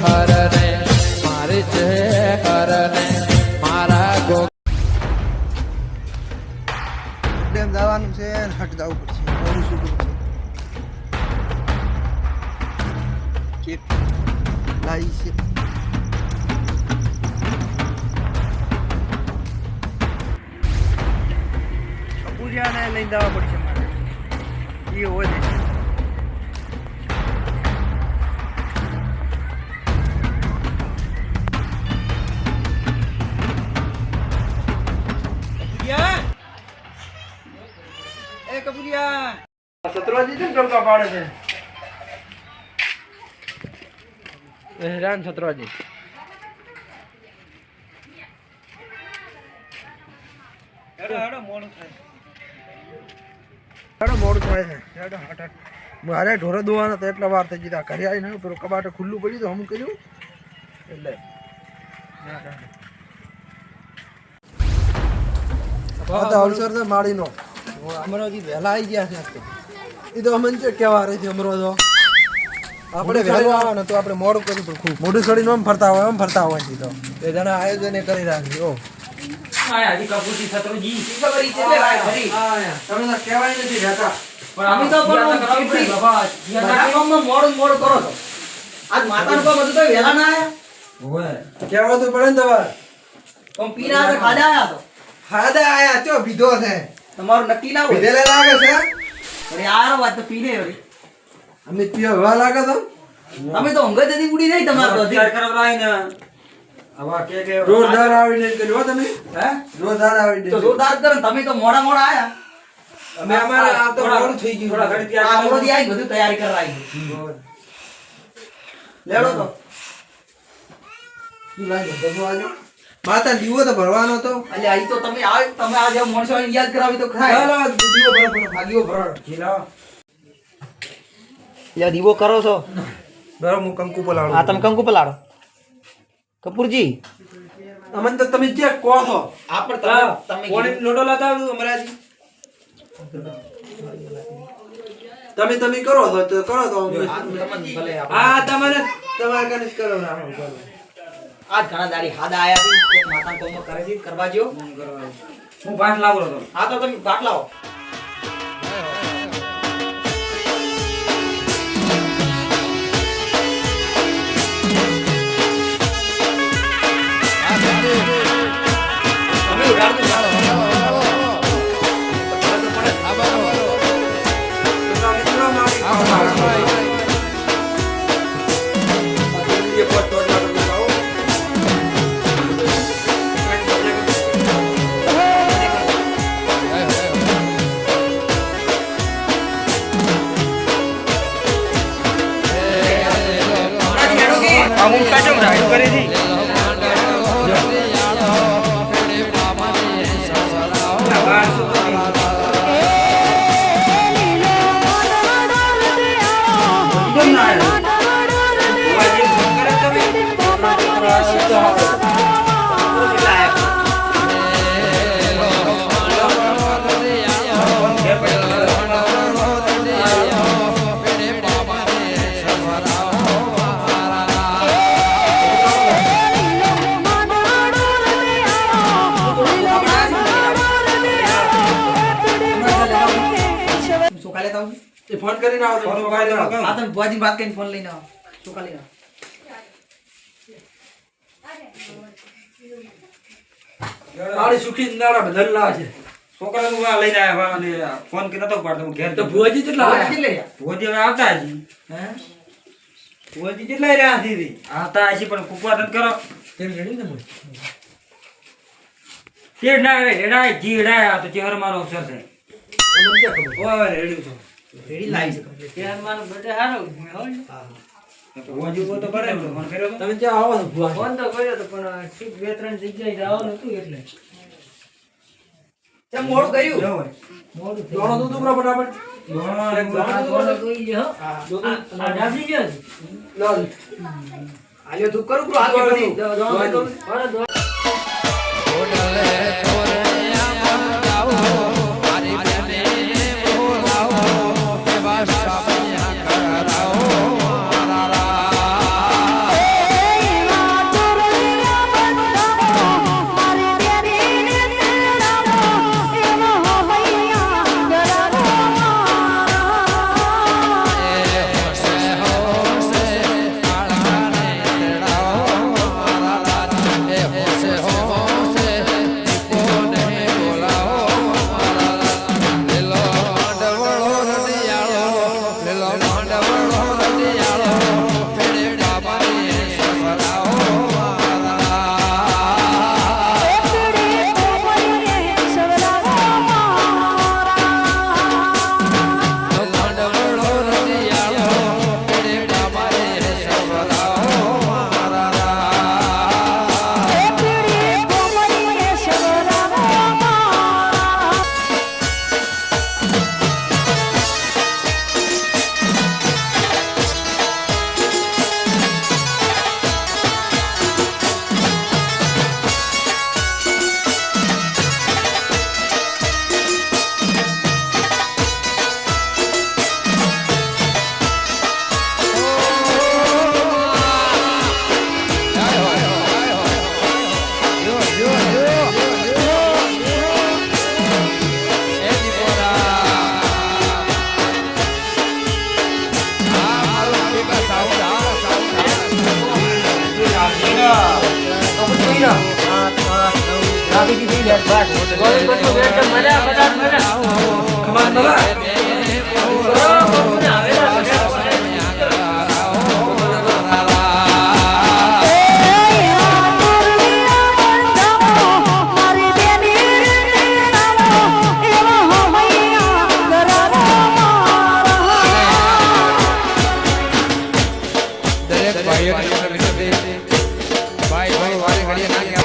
હરને મારે છે હરને મારા ગો ડેમ જવાનું છે હટ જવું પડશે. લાવી છે? પૂજાને લઈને જવા પડશે મારે. એ હોય કેમ ટોળકા પાડે છે. હેરાન સતરાજી હેડો હેડો મોડું થાય. હેડો મોડું થાય છે. હેડો હટ હટ. મારે ઢોરો દોવાના તો એટલા વાર થઈ ગઈ ઘરે આવીને પેલું કબાટ ખુલ્લું પડ્યું તો હમ કર્યું. એટલે. આ તો અવસર માળીનો. અમરાવતી વહેલા આવી ગયા છે. એ તો અમને છે કેવા રહે છે અમરો તો આપણે વહેલા આવવાનો તો આપણે મોડું કર્યું પણ ખૂબ. મોઢું છોડીને આમ ફરતા હોય આમ ફરતા હોય છે તો. એ જણા આયોજન એ કરી રાખજો ઓ. આયા કપૂરથી છત્રોજી તમે તો કહેવાય નથી રહેતા. અમે તો પણ કપૂરથી બાબા મોડું મોડું કરો છો. આજ માતાનું કામ હતું તો વહેલા ના આયા? કહેવા તો પડે ને તમારે. પણ પીના હાથે ખાધા આયા તો. હાદા આયા ચો બીધો છે. તમારું નક્કી ના હોય. લાગે છે? અરે યાર વાત તો પીને વળી. અમે પીવા હવા લાગે તો? અમે તો ઊંઘ જ નથી ઉડી નહીં તમારે તો હજી. જોરદાર આવીને. કર્યું હો તમે? હે? જોરદાર આવીને તો જોરદાર કરો તમે તો મોડા મોડા આયા. અમે અમારે આ તો મોડું થઈ ગયું. આ મોડોથી આવી બધું તૈયારી કરવા આવી લેડો તો. શું લાગે તો આજો માતા દીવો તો ભરવાનો હતો. એટલે આઈ તો તમે આવ તમે આજે મોણસો યાદ કરાવી તો ખરા ચાલો દીવો ભરો ભરો ભાગીઓ ભરો. ભરો લે દીવો કરો છો. બરો હું કંકુ પલાડો આ તમે કંકુ પલાડો કપૂરજી. અમન તો તમે જે કહો છો? આ પણ તમે તમે કીધું. લોટો લાતા આવડું અમરાજી. તમે તમે કરો છો તો કરો તો આ તમને આપણે- તમારે તમારે કરો રાખો કરો. આજ ઘણા દાડી હાદા આયા છે. માતા કોમ કરે છે કરવા જો હું પાઠ લાવો તો. હા તો તમે પાઠ લાવો. ફોન કરીને આવો તો મોબાઈલ આ તમે બોજી વાત કરીને ફોન લઈને આવો. શું લઈને આવો મારી સુખી નાળા બદલલા છે. છોકરાનું આ લઈને આવ્યા અને ફોન કે નતો પાડતો હું ઘેર તો ભુવાજી કેટલા આવ્યા? કેટલે? ભુવાજી હવે આવતા હજી હે? ભુવાજી કેટલા રહ્યા હતી આવતા હજી પણ કુકવા નથી કરો. તેલ રેડી ને મોય તે ના રેડાય જીડાય આ તો ચહેર મારો અવસર છે. ઓય રેડી છો કરે તમે ત્યાં આવો છો ફોન તો કર્યો તો પણ ઠીક બે ત્રણ જગ્યાએ જવાનું હતું એટલે. ચમ મોડું કર્યું. મોડું તો ફટાફટ તો ધૂપ કરું પેલું દાબેલી થઈ જાય. બસ. ગોળી બધું વેચ મજા બધા દરેક ભાઈ ભાઈ વાળી ઘડીએ ના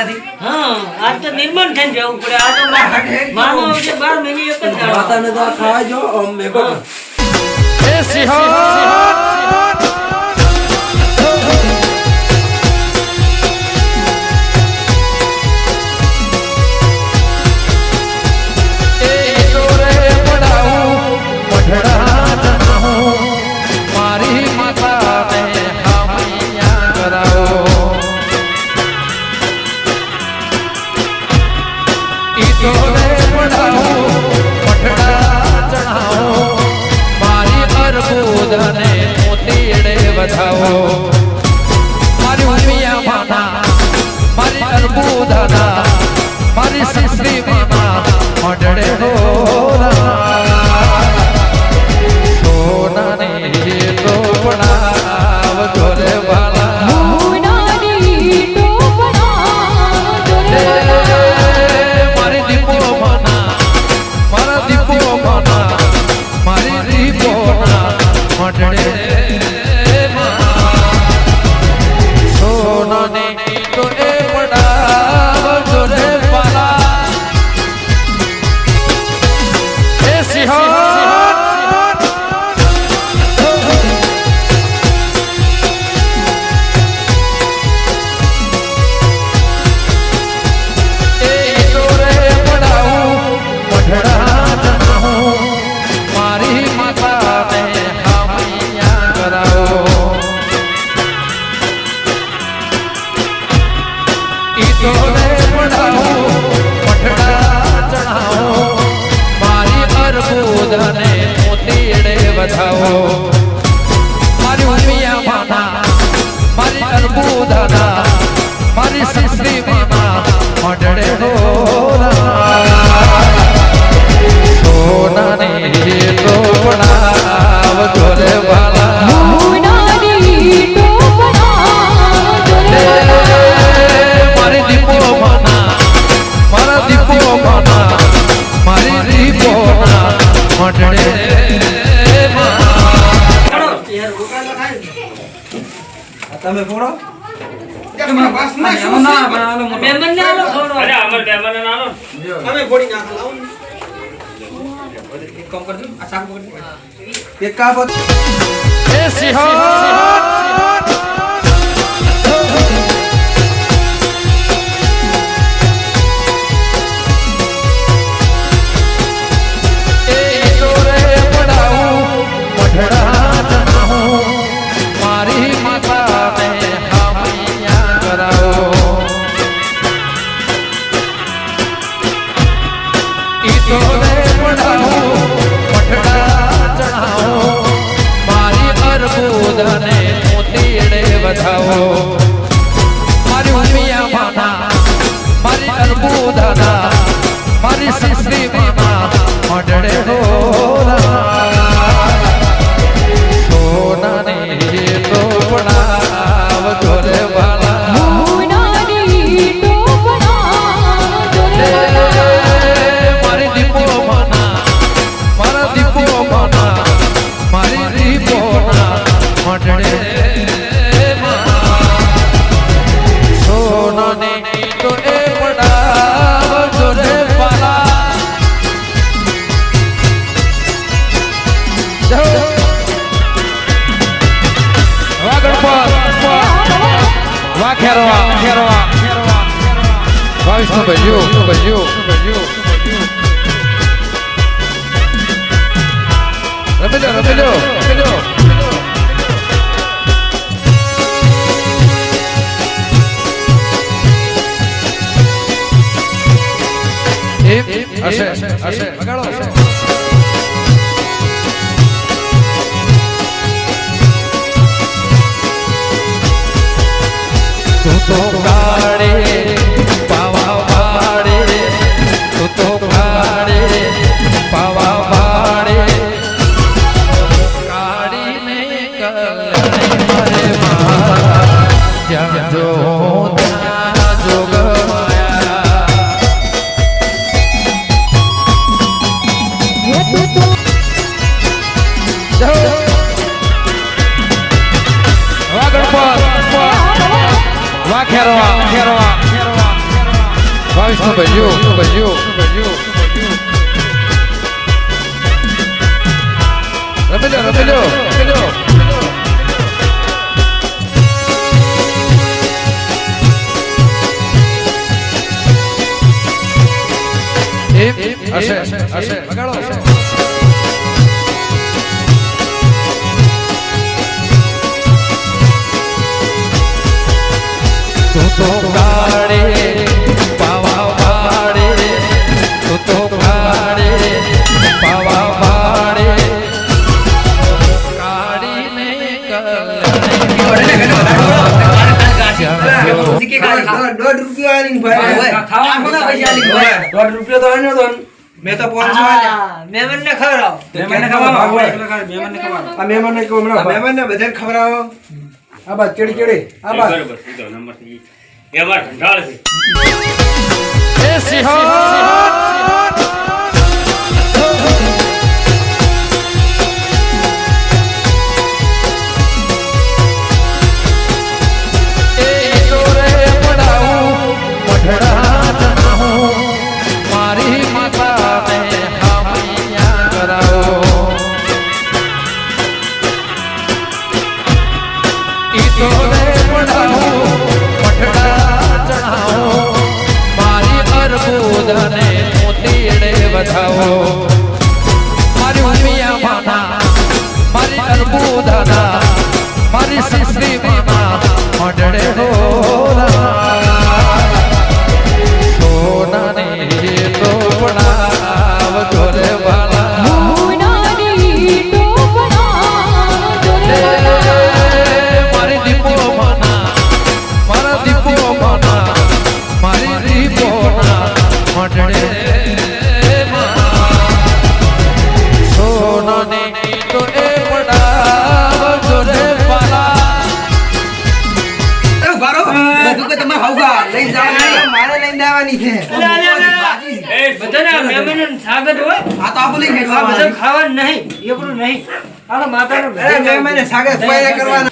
નથી. હા આજ તો નિર્માણ થઈને જવું પડે. આ તો માનો આવશે બાર મહિને એક જ ખાવા. વધાવો. મારી ઉમિયા માના મારી અર્બુદના મારી માના મઢડે હોરા મહેમાનને ના લો. અમે ફોડી નાખ લાવો. એક કામ કરજો આ શાક પકડજો. એક કાપ એ સિંહણ મારી અર્બુદને મોતીડે વધાવો મારી ઉમિયા માના મારી અર્બુદના ભજ્યું રમેલો રમેલો એમ હશે હશે વગાડો હશે તો કાળે ભજ્યું ભજ્યું ભજ્યું રમેલો રમેલો રમેલો હશે હશે તું તો કાળે રૂપિયા તો આલ્યો તો ને. મેં તો પાંચસો આલ્યા. હા, મહેમાનને ખવડાવો. ને ખવડાવો, મેમન ને ખવડાવો. આ મહેમાનને કહું હમણાં ને બધાને ખવડાવો આ બાદ ચડી ચડી આ બાદ બરાબર સીધો નંબરથી એ અમાર ઢાળ છે અર્બુદને મોતીડે વધાવો. મઢડે તો એ પડાવ જોરે મારે લઈને આવવાની છે. બધાના મહેમાનોનું સ્વાગત હોય. આ તો આપું લઈને ખાવાનું નહીં એ બધું નહીં. આ તો માતાનું અરે મહેમાને સ્વાગત કોઈને કરવાના.